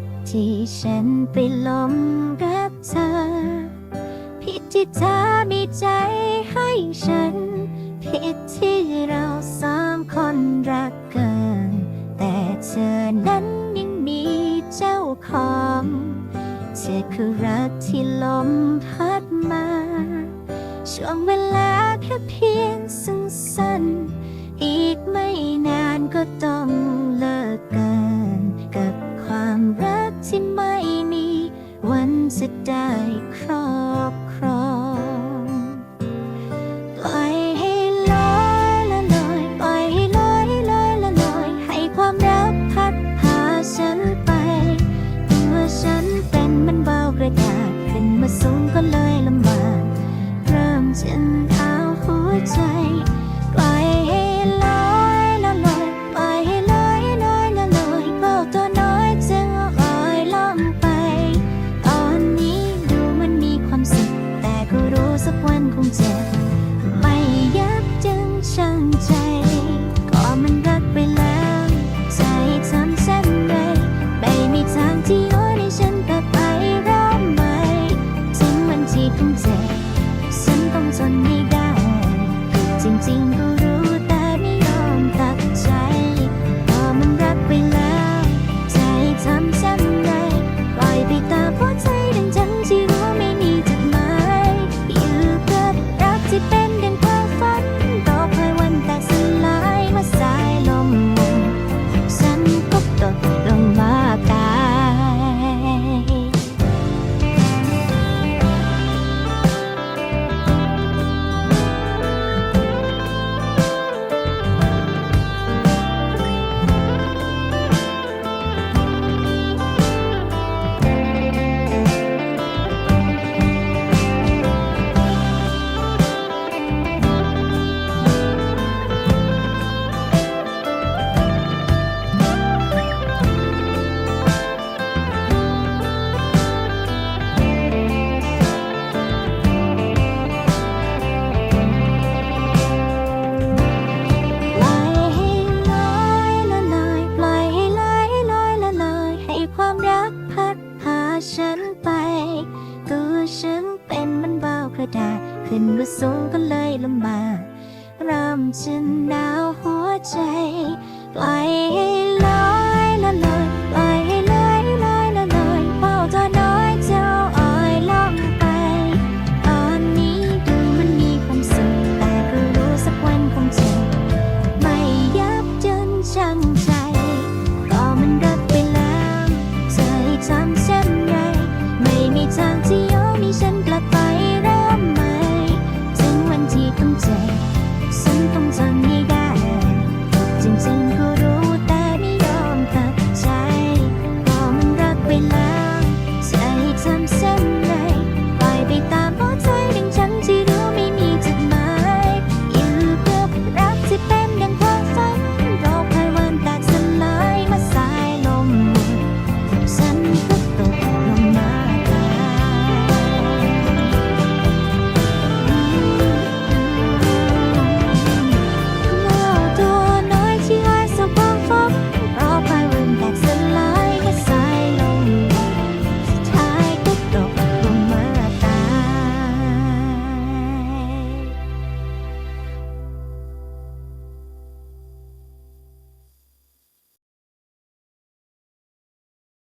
ตที่ฉันไปลมรักเธอ ผิดที่เธอมีใจให้ฉัน ผิดที่เราสามคนรักเกิน แต่เธอนั้นยังมีเจ้าของเธอคือรักที่ลมพัดมา ช่วงเวลาแค่เพียงสั้นๆอีกไม่นานก็ต้อ จะได้ครอบครองปล่อยให้ลอยละลอยปล่อยให้ลอยลอยละลอย ให้ความรักพัดพาฉันไปตัวฉันเป็นมันเบากระดาษเป็นมาสูงก็เลย usapuan kong jet ดา ขึ้นมาสูงก็เลยลำบากริ่มจะหนาวหัวใจปล่อยให้ลอยละลอยปล่อยให้ลอยลอยละลอยเป้าตัวน้อยเจ้าอ้อยล่องไป ตอนนี้ดูมันมีความสุขแต่ก็รู้สักวันคงจะไม่ยับจนชั่งใจ ก็มันรักไปแล้วใจทำเช่นไรไม่มีทางที่ยอมให้ฉันกลับไป